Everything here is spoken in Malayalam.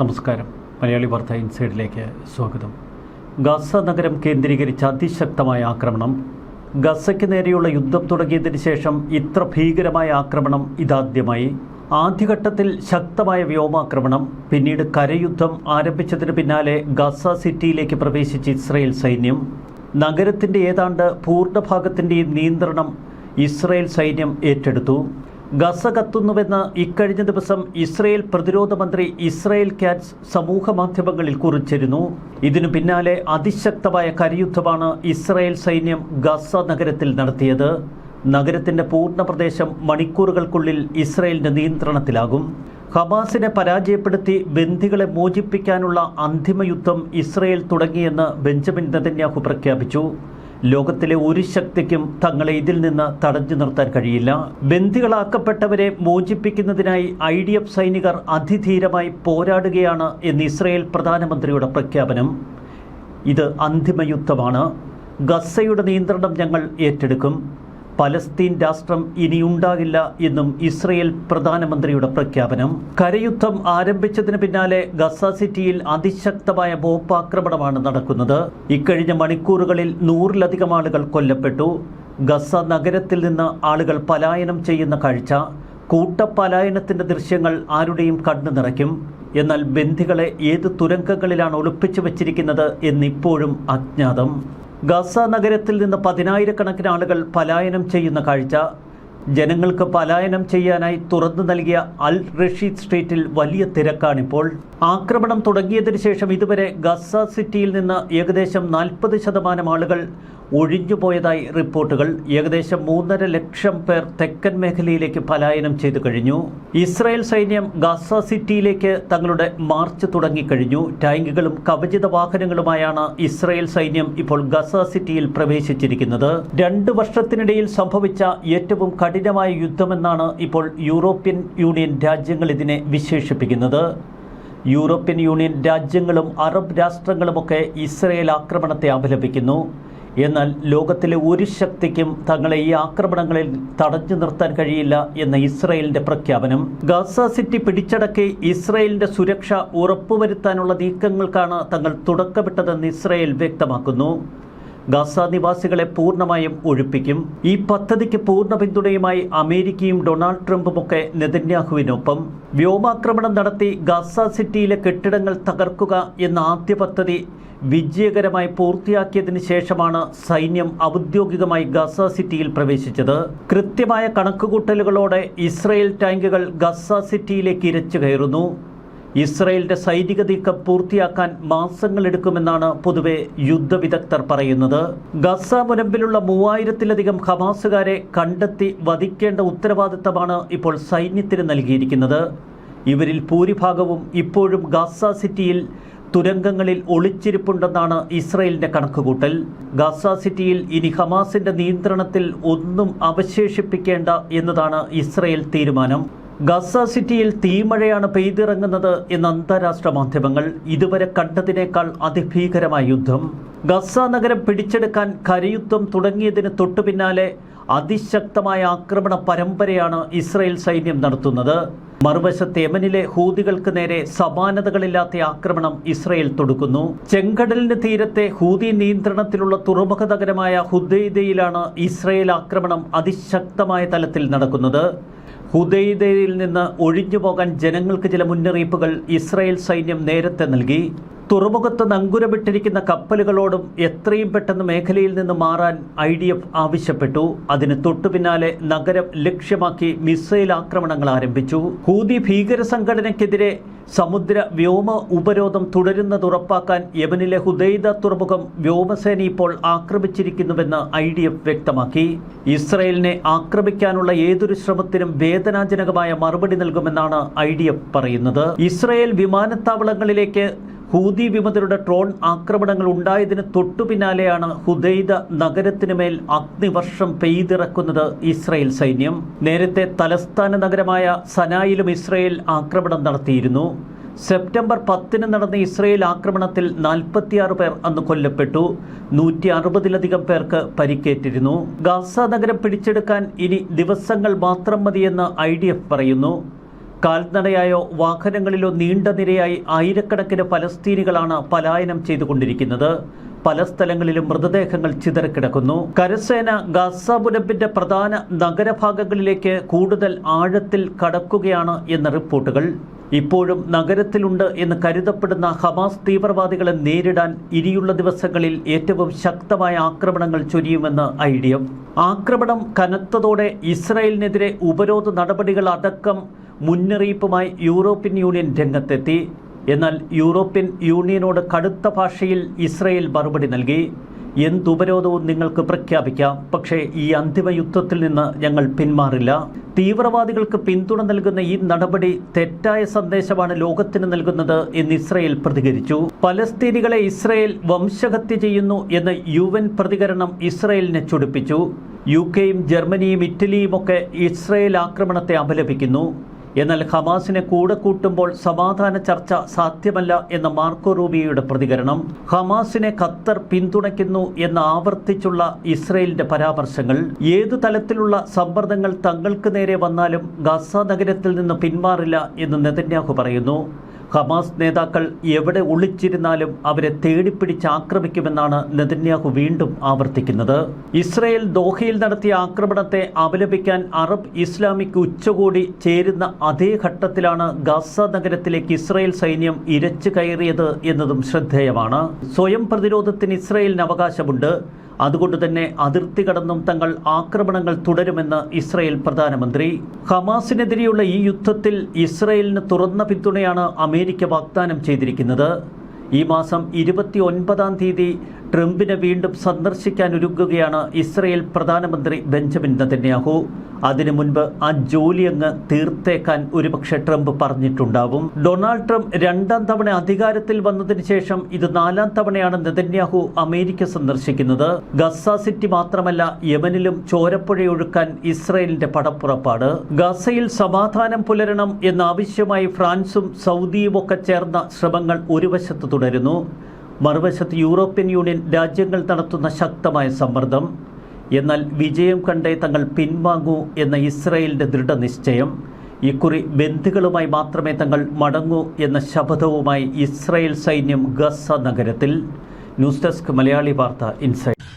നമസ്കാരം. മലയാളി വാർത്ത ഇൻസൈഡിലേക്ക് സ്വാഗതം. ഗസ നഗരം കേന്ദ്രീകരിച്ച അതിശക്തമായ ആക്രമണം. ഗസയ്ക്ക് നേരെയുള്ള യുദ്ധം തുടങ്ങിയതിന് ശേഷം ഇത്ര ഭീകരമായ ആക്രമണം ഇതാദ്യമായി. ആദ്യഘട്ടത്തിൽ ശക്തമായ വ്യോമാക്രമണം പിന്നീട് കരയുദ്ധം ആരംഭിച്ചതിന് പിന്നാലെ ഗസ സിറ്റിയിലേക്ക് പ്രവേശിച്ച ഇസ്രയേൽ സൈന്യം. നഗരത്തിന്റെ ഏതാണ്ട് പൂർണഭാഗത്തിന്റെയും നിയന്ത്രണം ഇസ്രയേൽ സൈന്യം ഏറ്റെടുത്തു. ഗസ കത്തുന്നുവെന്ന് ഇക്കഴിഞ്ഞ ദിവസം ഇസ്രയേൽ പ്രതിരോധ മന്ത്രി ഇസ്രയേൽ കാറ്റ്സ് സമൂഹ മാധ്യമങ്ങളിൽ കുറിച്ചിരുന്നു. ഇതിനു പിന്നാലെ അതിശക്തമായ കരിയുദ്ധമാണ് ഇസ്രയേൽ സൈന്യം ഗസ നഗരത്തിൽ നടത്തിയത്. നഗരത്തിന്റെ പൂർണ പ്രദേശം മണിക്കൂറുകൾക്കുള്ളിൽ ഇസ്രയേലിന്റെ നിയന്ത്രണത്തിലാകും. ഹമാസിനെ പരാജയപ്പെടുത്തി ബന്ധികളെ മോചിപ്പിക്കാനുള്ള അന്തിമ യുദ്ധം ഇസ്രയേൽ തുടങ്ങിയെന്ന് ബെഞ്ചമിൻ നെതന്യാഹു പ്രഖ്യാപിച്ചു. ലോകത്തിലെ ഒരു ശക്തിക്കും തങ്ങളെ ഇതിൽ നിന്ന് തടഞ്ഞു നിർത്താൻ കഴിയില്ല. ബന്ദികളാക്കപ്പെട്ടവരെ മോചിപ്പിക്കുന്നതിനായി ഐ ഡി എഫ് സൈനികർ അതിധീരമായി പോരാടുകയാണ് എന്ന് ഇസ്രയേൽ പ്രധാനമന്ത്രിയുടെ പ്രഖ്യാപനം. ഇത് അന്തിമയുദ്ധമാണ് ഗസയുടെ നിയന്ത്രണം ഞങ്ങൾ ഏറ്റെടുക്കും. പലസ്തീൻ രാഷ്ട്രം ഇനിയുണ്ടാകില്ല എന്നും ഇസ്രയേൽ പ്രധാനമന്ത്രിയുടെ പ്രഖ്യാപനം. കരയുദ്ധം ആരംഭിച്ചതിന് പിന്നാലെ ഗസ സിറ്റിയിൽ അതിശക്തമായ ബോംബാക്രമണമാണ് നടക്കുന്നത്. ഇക്കഴിഞ്ഞ മണിക്കൂറുകളിൽ നൂറിലധികം ആളുകൾ കൊല്ലപ്പെട്ടു. ഗസ നഗരത്തിൽ നിന്ന് ആളുകൾ പലായനം ചെയ്യുന്ന കാഴ്ച കൂട്ടപ്പലായനത്തിന്റെ ദൃശ്യങ്ങൾ ആരുടെയും കണ്ണു നിറയ്ക്കും. എന്നാൽ ബന്ധികളെ ഏത് തുരങ്കങ്ങളിലാണ് ഒളിപ്പിച്ചു വച്ചിരിക്കുന്നത് എന്നിപ്പോഴും അജ്ഞാതം. ഗസ നഗരത്തിൽ നിന്ന് പതിനായിരക്കണക്കിന് ആളുകൾ പലായനം ചെയ്യുന്ന കാഴ്ച. ജനങ്ങൾക്ക് പലായനം ചെയ്യാനായി തുറന്നു നൽകിയ അൽ റഷീദ് സ്ട്രീറ്റിൽ വലിയ തിരക്കാണിപ്പോൾ. ആക്രമണം തുടങ്ങിയതിനു ശേഷം ഇതുവരെ ഗസ സിറ്റിയിൽ നിന്ന് ഏകദേശം നാൽപ്പത് ശതമാനം ആളുകൾ ഒഴിഞ്ഞുപോയതായി റിപ്പോർട്ടുകൾ ഏകദേശം മൂന്നര ലക്ഷം പേർ തെക്കൻ മേഖലയിലേക്ക് പലായനം ചെയ്തു കഴിഞ്ഞു. ഇസ്രായേൽ സൈന്യം ഗസ സിറ്റിയിലേക്ക് തങ്ങളുടെ മാർച്ച് തുടങ്ങിക്കഴിഞ്ഞു. ടാങ്കുകളും കവചിത വാഹനങ്ങളുമായാണ് ഇസ്രായേൽ സൈന്യം ഇപ്പോൾ ഗസ സിറ്റിയിൽ പ്രവേശിച്ചിരിക്കുന്നത്. രണ്ട് വർഷത്തിനിടയിൽ സംഭവിച്ച ഏറ്റവും കഠിനമായ യുദ്ധമെന്നാണ് ഇപ്പോൾ യൂറോപ്യൻ യൂണിയൻ രാജ്യങ്ങൾ ഇതിനെ വിശേഷിപ്പിക്കുന്നത്. യൂറോപ്യൻ യൂണിയൻ രാജ്യങ്ങളും അറബ് രാഷ്ട്രങ്ങളുമൊക്കെ ഇസ്രയേൽ ആക്രമണത്തെ അപലപിക്കുന്നു. എന്നാൽ ലോകത്തിലെ ഒരു ശക്തിക്കും തങ്ങളെ ഈ ആക്രമണങ്ങളിൽ തടഞ്ഞു നിർത്താൻ കഴിയില്ല എന്ന ഇസ്രയേലിന്റെ പ്രഖ്യാപനം. ഗാസ സിറ്റി പിടിച്ചടക്കി ഇസ്രയേലിന്റെ സുരക്ഷ ഉറപ്പുവരുത്താനുള്ള നീക്കങ്ങൾക്കാണ് തങ്ങൾ തുടക്കമിട്ടതെന്ന് ഇസ്രയേൽ വ്യക്തമാക്കുന്നു. ഗാസ നിവാസികളെ പൂർണമായും ഒഴിപ്പിക്കും. ഈ പദ്ധതിക്ക് പൂർണ പിന്തുണയുമായി അമേരിക്കയും ഡൊണാൾഡ് ട്രംപുമൊക്കെ നെതന്യാഹുവിനൊപ്പം. വ്യോമാക്രമണം നടത്തി ഗസ സിറ്റിയിലെ കെട്ടിടങ്ങൾ തകർക്കുക എന്ന ആദ്യ പദ്ധതി വിജയകരമായി പൂർത്തിയാക്കിയതിനു ശേഷമാണ് സൈന്യം ഔദ്യോഗികമായി ഗസ സിറ്റിയിൽ പ്രവേശിച്ചത്. കൃത്യമായ കണക്കുകൂട്ടലുകളോടെ ഇസ്രയേൽ ടാങ്കുകൾ ഗസ സിറ്റിയിലേക്ക് ഇരച്ചു കയറുന്നു. ഇസ്രയേലിന്റെ സൈനിക നീക്കം പൂർത്തിയാക്കാൻ മാസങ്ങളെടുക്കുമെന്നാണ് പൊതുവെ യുദ്ധവിദഗ്ധർ പറയുന്നത്. ഗസ മുനമ്പിലുള്ള മൂവായിരത്തിലധികം ഹമാസുകാരെ കണ്ടെത്തി വധിക്കേണ്ട ഉത്തരവാദിത്തമാണ് ഇപ്പോൾ സൈന്യത്തിന് നൽകിയിരിക്കുന്നത്. ഇവരിൽ ഭൂരിഭാഗവും ഇപ്പോഴും ഗസ സിറ്റിയിൽ തുരങ്കങ്ങളിൽ ഒളിച്ചിരിപ്പുണ്ടെന്നാണ് ഇസ്രയേലിന്റെ കണക്കുകൂട്ടൽ. ഗസ സിറ്റിയിൽ ഇനി ഹമാസിന്റെ നിയന്ത്രണത്തിൽ ഒന്നും അവശേഷിപ്പിക്കേണ്ട എന്നതാണ് ഇസ്രയേൽ തീരുമാനം. ഗസ സിറ്റിയിൽ തീമഴയാണ് പെയ്തിറങ്ങുന്നത് എന്ന അന്താരാഷ്ട്ര മാധ്യമങ്ങൾ ഇതുവരെ കണ്ടതിനേക്കാൾ അതിഭീകരമായ യുദ്ധം. ഗസ നഗരം പിടിച്ചെടുക്കാൻ കരയുദ്ധം തുടങ്ങിയതിന് തൊട്ടു പിന്നാലെ അതിശക്തമായ ആക്രമണ പരമ്പരയാണ് ഇസ്രയേൽ സൈന്യം നടത്തുന്നത്. മറുവശത്ത് യമനിലെ ഹൂതികൾക്ക് നേരെ സമാനതകളില്ലാത്ത ആക്രമണം ഇസ്രയേൽ തൊടുക്കുന്നു. ചെങ്കടലിന് തീരത്തെ ഹൂതി നിയന്ത്രണത്തിലുള്ള തുറമുഖ നഗരമായ ഹുദൈദയിലാണ് ഇസ്രയേൽ ആക്രമണം അതിശക്തമായ തലത്തിൽ നടക്കുന്നത്. ഹുദൈദയിൽ നിന്ന് ഒഴിഞ്ഞു പോകാൻ ജനങ്ങൾക്ക് ചില മുന്നറിയിപ്പുകൾ ഇസ്രായേൽ സൈന്യം നേരത്തെ നൽകി. തുറമുഖത്ത് നങ്കുരമിട്ടിരിക്കുന്ന കപ്പലുകളോടും എത്രയും പെട്ടെന്ന് മേഖലയിൽ നിന്ന് മാറാൻ ഐ ഡി എഫ് ആവശ്യപ്പെട്ടു. അതിന് തൊട്ടു പിന്നാലെ നഗരം ലക്ഷ്യമാക്കി മിസൈൽ ആക്രമണങ്ങൾ ആരംഭിച്ചു. ഹൂതി ഭീകര സംഘടനയ്ക്കെതിരെ സമുദ്ര വ്യോമ ഉപരോധം തുടരുന്നത് ഉറപ്പാക്കാൻ യമനിലെ ഹുദൈദ തുറമുഖം വ്യോമസേന ഇപ്പോൾ ആക്രമിച്ചിരിക്കുന്നുവെന്ന് ഐ ഡി എഫ് വ്യക്തമാക്കി. ഇസ്രയേലിനെ ആക്രമിക്കാനുള്ള ഏതൊരു ശ്രമത്തിനും വേദനാജനകമായ മറുപടി നൽകുമെന്നാണ് ഐ ഡി എഫ് പറയുന്നത്. ഇസ്രയേൽ വിമാനത്താവളങ്ങളിലേക്ക് ഹൂതി വിമതരുടെ ട്രോൺ ആക്രമണങ്ങൾ ഉണ്ടായതിന് തൊട്ടു പിന്നാലെയാണ് ഹുദൈദ നഗരത്തിനു മേൽ അഗ്നിവർഷം പെയ്തിറക്കുന്നത് ഇസ്രയേൽ സൈന്യം. നേരത്തെ തലസ്ഥാന നഗരമായ സനായിലും ഇസ്രയേൽ ആക്രമണം നടത്തിയിരുന്നു. സെപ്റ്റംബർ പത്തിന് നടന്ന ഇസ്രയേൽ ആക്രമണത്തിൽ നാൽപ്പത്തിയാറ് പേർ അന്ന് കൊല്ലപ്പെട്ടു. നൂറ്റി അറുപതിലധികം പേർക്ക് പരിക്കേറ്റിരുന്നു. ഗാസ നഗരം പിടിച്ചെടുക്കാൻ ഇനി ദിവസങ്ങൾ മാത്രം മതിയെന്ന് ഐ പറയുന്നു. കാൽനടയായോ വാഹനങ്ങളിലോ നീണ്ട നിരയായി ആയിരക്കണക്കിന് പലസ്തീനികളാണ് പലായനം ചെയ്തുകൊണ്ടിരിക്കുന്നത്. പല സ്ഥലങ്ങളിലും മൃതദേഹങ്ങൾ ചിതറിക്കിടക്കുന്നു. കരസേന ഗാസ മുനമ്പിന്റെ പ്രധാന നഗരഭാഗങ്ങളിലേക്ക് കൂടുതൽ ആഴത്തിൽ കടക്കുകയാണ് എന്ന റിപ്പോർട്ടുകൾ. ഇപ്പോഴും നഗരത്തിലുണ്ട് എന്ന് കരുതപ്പെടുന്ന ഹമാസ് തീവ്രവാദികളെ നേരിടാൻ ഇനിയുള്ള ദിവസങ്ങളിൽ ഏറ്റവും ശക്തമായ ആക്രമണങ്ങൾ ചൊരിയുമെന്ന് ഐ ആക്രമണം കനത്തതോടെ ഇസ്രായേലിനെതിരെ ഉപരോധ നടപടികൾ അടക്കം മുന്നറിയിപ്പുമായി യൂറോപ്യൻ യൂണിയൻ രംഗത്തെത്തി. എന്നാൽ യൂറോപ്യൻ യൂണിയനോട് കടുത്ത ഭാഷയിൽ ഇസ്രയേൽ മറുപടി നൽകി. എന്തുപരോധവും നിങ്ങൾക്ക് പ്രഖ്യാപിക്കാം. പക്ഷേ ഈ അന്തിമ യുദ്ധത്തിൽ നിന്ന് ഞങ്ങൾ പിന്മാറില്ല. തീവ്രവാദികൾക്ക് പിന്തുണ നൽകുന്ന ഈ നടപടി തെറ്റായ സന്ദേശമാണ് ലോകത്തിന് നൽകുന്നത് എന്ന് ഇസ്രയേൽ പ്രതികരിച്ചു. പലസ്തീനികളെ ഇസ്രയേൽ വംശഹത്യ ചെയ്യുന്നു എന്ന യു പ്രതികരണം ഇസ്രയേലിനെ ചൊടിപ്പിച്ചു. യു കെയും ജർമ്മനിയും ഇറ്റലിയുമൊക്കെ ഇസ്രയേൽ ആക്രമണത്തെ അപലപിക്കുന്നു. എന്നാൽ ഹമാസിനെ കൂടെ കൂട്ടുമ്പോൾ സമാധാന ചർച്ച സാധ്യമല്ല എന്ന മാർക്കോ റൂബിയയുടെ പ്രതികരണം. ഹമാസിനെ ഖത്തർ പിന്തുണയ്ക്കുന്നു എന്ന് ആവർത്തിച്ചുള്ള ഇസ്രയേലിന്റെ പരാമർശങ്ങൾ. ഏതു തലത്തിലുള്ള സമ്മർദ്ദങ്ങൾ തങ്ങൾക്ക് നേരെ വന്നാലും ഗസ നഗരത്തിൽ നിന്ന് പിന്മാറില്ല എന്ന് നെതന്യാഹു പറയുന്നു. ഹമാസ് നേതാക്കൾ എവിടെ ഒളിച്ചിരുന്നാലും അവരെ തേടിപ്പിടിച്ച് ആക്രമിക്കുമെന്നാണ് നെതന്യാഹു വീണ്ടും ആവർത്തിക്കുന്നത്. ഇസ്രയേൽ ദോഹയിൽ നടത്തിയ ആക്രമണത്തെ അപലപിക്കാൻ അറബ് ഇസ്ലാമിക് ഉച്ചകോടി ചേരുന്ന അതേ ഘട്ടത്തിലാണ് ഗാസ നഗരത്തിലേക്ക് ഇസ്രയേൽ സൈന്യം ഇരച്ചു കയറിയത് എന്നതും ശ്രദ്ധേയമാണ്. സ്വയം പ്രതിരോധത്തിന് ഇസ്രയേലിന് അവകാശമുണ്ട്. അതുകൊണ്ട് തന്നെ അതിർത്തി കടന്നും തങ്ങൾ ആക്രമണങ്ങൾ തുടരുമെന്ന് ഇസ്രയേൽ പ്രധാനമന്ത്രി. ഹമാസിനെതിരെയുള്ള ഈ യുദ്ധത്തിൽ ഇസ്രയേലിന് തുറന്ന പിന്തുണയാണ് അമേരിക്ക വാഗ്ദാനം ചെയ്തിരിക്കുന്നത്. ഈ മാസം ഇരുപത്തി ഒൻപതാം തീയതി ട്രംപിനെ വീണ്ടും സന്ദർശിക്കാൻ ഒരുങ്ങുകയാണ് ഇസ്രയേൽ പ്രധാനമന്ത്രി ബെഞ്ചമിൻ നെതന്യാഹു. അതിനു മുൻപ് ആ ജോലി അങ്ങ് തീർത്തേക്കാൻ ഒരുപക്ഷെ ട്രംപ് പറഞ്ഞിട്ടുണ്ടാവും. ഡൊണാൾഡ് ട്രംപ് രണ്ടാം തവണ അധികാരത്തിൽ വന്നതിന് ശേഷം ഇത് നാലാം തവണയാണ് നെതന്യാഹു അമേരിക്ക സന്ദർശിക്കുന്നത്. ഗസ സിറ്റി മാത്രമല്ല യമനിലും ചോരപ്പുഴയൊഴുക്കാൻ ഇസ്രയേലിന്റെ പടപ്പുറപ്പാട്. ഗസയിൽ സമാധാനം പുലരണം എന്നാവശ്യമായി ഫ്രാൻസും സൗദിയും ഒക്കെ ചേർന്ന ശ്രമങ്ങൾ ഒരു വശത്ത് തുടരുന്നു. മറുവശത്ത് യൂറോപ്യൻ യൂണിയൻ രാജ്യങ്ങൾ നടത്തുന്ന ശക്തമായ സമ്മർദ്ദം എന്നാൽ വിജയം കണ്ടേ തങ്ങൾ പിൻവാങ്ങൂ എന്ന ഇസ്രയേലിന്റെ ദൃഢനിശ്ചയം ഇക്കുറി ബന്ധുക്കളുമായി മാത്രമേ തങ്ങൾ മടങ്ങൂ എന്ന ശപഥവുമായി ഇസ്രയേൽ സൈന്യം ഗസ നഗരത്തിൽ. ന്യൂസ് ഡെസ്ക് മലയാളി വാർത്ത ഇൻസൈറ്റ്